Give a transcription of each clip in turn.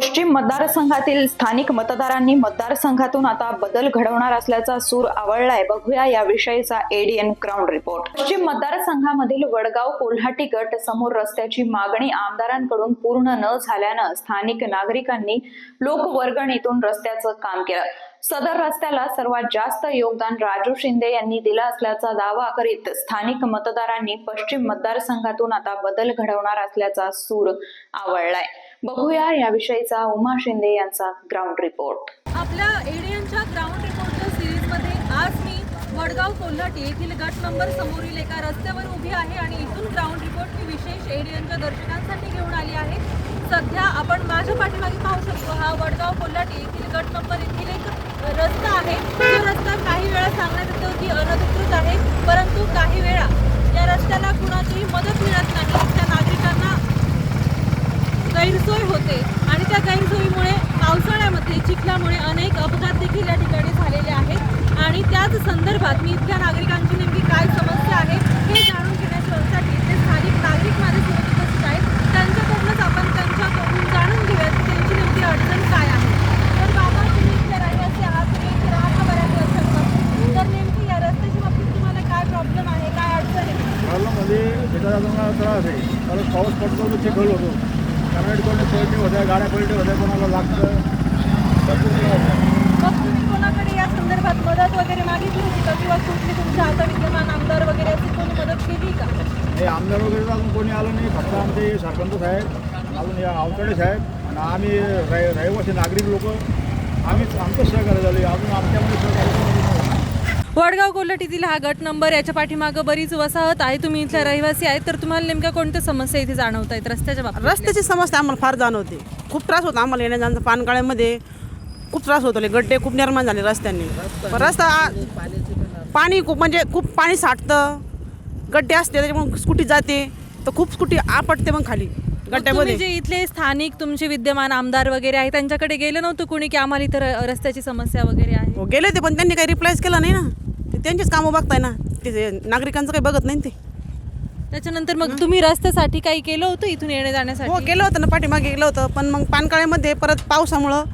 पश्चिम मतदारसंघातील स्थानिक मतदारांनी मतदारसंघातून आता बदल घडवणार असल्याचा सूर आवळलाय. बघूया याविषयीचा एडीएन ग्राउंड रिपोर्ट पश्चिम मतदारसंघामधील वडगाव कोल्हाटी गट समोर रस्त्याची मागणी आमदारांकडून पूर्ण न झाल्यानं स्थानिक नागरिकांनी लोकवर्गणीतून रस्त्याचं काम केलं. सदर रस्त्याला सर्वात जास्त योगदान राजू शिंदे यांनी दिलं असल्याचा दावा करीत स्थानिक मतदारांनी पश्चिम मतदारसंघातून आता बदल घडवणार असल्याचा सूर आवळलाय. बघूया याविषयीचा उमा शिंदे यांचा ग्राउंड रिपोर्ट आपल्या एडियनच्या ग्राउंड रिपोर्टच्या सिरीजमध्ये आज मी वडगाव कोल्हाटी येथील गट नंबर समोरील एका रस्त्यावर उभी आहे आणि इथून ग्राउंड रिपोर्ट मी विशेष एडियनच्या दर्शनांसाठी घेऊन आली आहे. सध्या आपण माझ्या पाठीमागे पाहू शकतो हा वडगाव कोल्हाटी येथील गट नंबर येथील एक रस्ता आहे. तो रस्ता काही वेळा सांगण्यात येतो की अनधिकृत आहे परंतु काही वेळा या रस्त्याला कुणाचीही मदत मिळत नाही. गैरसोय होते आणि त्या गैरसोयीमुळे पावसाळ्यामध्ये चिखलामुळे अनेक अपघात देखील या ठिकाणी झालेले आहेत. आणि त्याच संदर्भात मी इथल्या नागरिकांची नेमकी काय समस्या आहे हे जाणून घेण्यासाठी ते स्थानिक नागरिक माझ्यासोबत उपस्थित आहेत. त्यांच्याकडूनच आपण त्यांच्याकडून जाणून घेऊया की त्यांची नेमकी अडचण काय आहे. तर बाबा तुम्ही इथले रहिवासी आहात तुम्ही इथे राहता बऱ्याच वर्षांपासून. तर नेमकी या रस्त्याच्या बाबतीत तुम्हाला काय प्रॉब्लेम आहे काय अडचण आहे? म्हणजे त्रास आहे. पाऊस पडतो चिखल होतो. कारण कोणी पलटी होत्या गाड्या पलटी होत्या कोणाला लागतं. मग तुम्ही कोणाकडे या संदर्भात मदत वगैरे मागितली होती का? किंवा कुठली तुमच्या विद्यमान आमदार वगैरे असे कोणी मदत केली का? हे आमदार वगैरे अजून कोणी आलं नाही. फक्त आमचे सरपंच साहेब अजून या अवतडे साहेब आणि आम्ही रहि रहिवासी नागरिक लोक. आम्हीच आमचं सहकार्य झालं. अजून आमच्यामध्ये सहकार्य. वडगाव कोल्हाटीतील हा गट नंबर याच्या पाठीमागं बरीच वसाहत आहे. तुम्ही इथल्या रहिवासी आहेत तर तुम्हाला नेमक्या कोणत्या समस्या इथे जाणवत आहेत? रस्त्याच्या बाबतीत. रस्त्याची समस्या आम्हाला फार जाणवते. खूप त्रास होता आम्हाला येण्या जाण्याचा पानकाळ्यामध्ये. खूप त्रास होतो. गड्डे खूप निर्माण झाले रस्त्यांनी. रस्ता पाणी खूप म्हणजे खूप पाणी साठतं. गड्डे असते त्याच्यामुळे स्कूटी जाते. तर खूप स्कूटी आपटते मग खाली गड्ड्यामध्ये. जे इथले स्थानिक तुमचे विद्यमान आमदार वगैरे आहे त्यांच्याकडे गेलं नव्हतं कोणी की आम्हाला इथं रस्त्याची समस्या वगैरे आहे? हो, गेले ते पण त्यांनी काही रिप्लायच केला नाही ना. त्यांचेच कामं बघताय ना. ते जे नागरिकांचं काही बघत नाही ना ते. त्याच्यानंतर मग तुम्ही रस्त्यासाठी काही केलं होतं इथून येण्या हो जाण्यासाठी केलं होतं ना पाठीमागे गेलं होतं. पण मग पानकाळ्यामध्ये परत पावसामुळं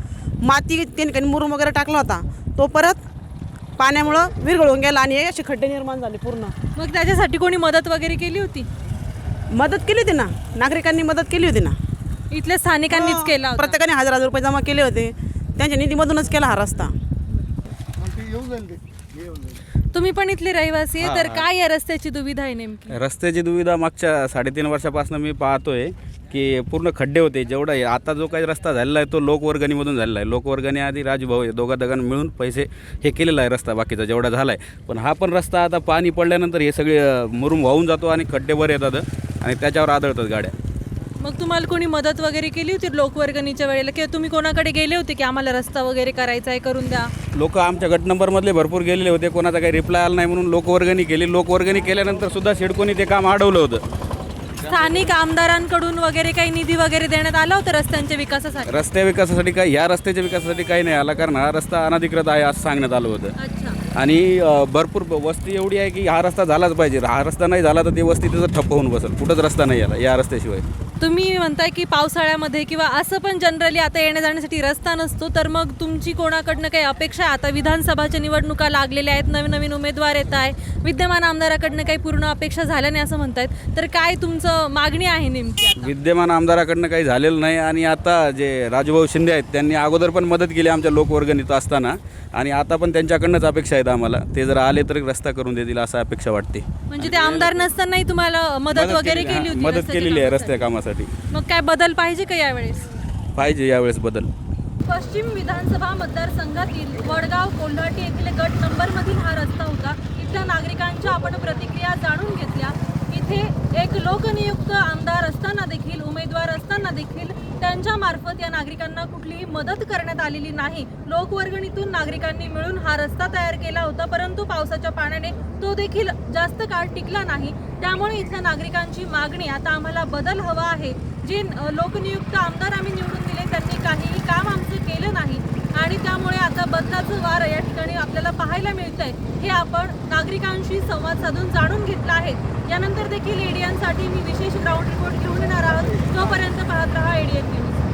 माती त्यांनी काही मुरुम वगैरे टाकला होता. तो परत पाण्यामुळं विरघळून गेला आणि असे खड्डे निर्माण झाले पूर्ण. मग त्याच्यासाठी कोणी मदत वगैरे केली होती? मदत केली होती ना. नागरिकांनी मदत केली होती ना. इथल्या स्थानिकांनीच केला होता. प्रत्येकाने हजार हजार रुपये जमा केले होते. त्यांच्या निधीमधूनच केला हा रस्ता. तुम्ही पण इथले रहिवासी आहे तर काय या रस्त्याची दुविधा आहे नेमकी? रस्त्याची दुविधा मागच्या साडेतीन वर्षापासून मी पाहतोय की पूर्ण खड्डे होते जेवढा आता जो काही रस्ता झालेला आहे तो लोकवर्गणीमधून झालेला आहे. लोकवर्गणी आधी राजभाऊ आहे दोघा दोघांना मिळून पैसे हे केलेला आहे रस्ता बाकीचा जेवढा झाला आहे पण हा पण रस्ता आता पाणी पडल्यानंतर हे सगळे मुरुम वाहून जातो आणि खड्डे वर येतात आणि त्याच्यावर आदळतात गाड्या. मग तुम्हाला कोणी मदत वगैरे केली होती लोकवर्गणीच्या वेळेला? किंवा तुम्ही कोणाकडे गेले होते की आम्हाला रस्ता वगैरे करायचा आहे करून द्या? लोक आमच्या गट नंबरमधले भरपूर गेलेले होते. कोणाचा काही रिप्लाय आला नाही म्हणून लोकवर्गणी केली. लोकवर्गणी केल्यानंतर सुद्धा सिडकोनी ते काम अडवलं होतं. स्थानिक आमदारांकडून वगैरे काही निधी वगैरे देण्यात आला होता रस्त्यांच्या विकासासाठी? रस्त्या विकासासाठी काय ह्या रस्त्याच्या विकासासाठी काही नाही आला कारण हा रस्ता अनधिकृत आहे असं सांगण्यात आलं होतं. आणि अ, भरपूर ब- वस्ती एवढी आहे की हा रस्ता झालाच पाहिजे. हा रस्ता नाही झाला तर ते वस्ती तिथं ठप्प होऊन बसेल. कुठंच रस्ता नाही आला या रस्त्याशिवाय. तुम्ही म्हणताय की पावसाळ्यामध्ये किंवा असं पण जनरली आता येण्या जाण्यासाठी रस्ता नसतो तर मग तुमची कोणाकडनं काही अपेक्षा आहे? आता विधानसभाच्या निवडणुका लागलेल्या आहेत नवीन नवीन उमेदवार येत आहे विद्यमान आमदाराकडनं काही पूर्ण अपेक्षा झाल्या नाही असं म्हणतायत. तर काय तुमचं मागणी आहे नेमकी आता? विद्यमान आमदाराकडनं काही झालेलं नाही आणि आता जे राजूभाऊ शिंदे आहेत त्यांनी अगोदर पण मदत केली आमच्या लोकवर्गणीत असताना आणि आता पण त्यांच्याकडनंच अपेक्षा आहेत आम्हाला. ते जर आले तर रस्ता करून देतील असं अपेक्षा वाटते. म्हणजे ते आमदार नसतानाही तुम्हाला मदत वगैरे केली- हा, होती मदत रस्त्याच्या केलेली आहे कामासाठी? रस्त्या कामासाठी. मग काय बदल पाहिजे का यावेळेस? पाहिजे यावेळेस बदल. पश्चिम विधानसभा मतदारसंघातील वडगाव कोल्हाटी येथील गट नंबरमधील हा रस्ता होता. इथल्या नागरिकांच्या आपण प्रतिक्रिया जाणून घेतल्या. इथे एक लोकनियुक्त आमदार असताना देखील उमेदवार असताना देखील त्यांच्या मार्फत या नागरिकांना कुठलीही मदत करण्यात आलेली नाही. लोकवर्गणीतून नागरिकांनी मिळून हा रस्ता तयार केला होता परंतु पावसाच्या पाण्याने तो देखील जास्त काळ टिकला नाही. त्यामुळे इथल्या नागरिकांची मागणी आता आम्हाला बदल हवा आहे. जे लोकनियुक्त आमदार आम्ही निवडून दिले त्यांनी काहीही काम आमचं केलं नाही. आणि त्यामुळे आता बदलाचं वार या ठिकाणी आपल्याला पाहायला मिळत आहे हे आपण नागरिकांशी संवाद साधून जाणून घेतलं आहे. यानंतर देखील एडियनसाठी मी विशेष ग्राउंड रिपोर्ट घेऊन येणार आहोत. तोपर्यंत पाहत राहा एडियन न्यूज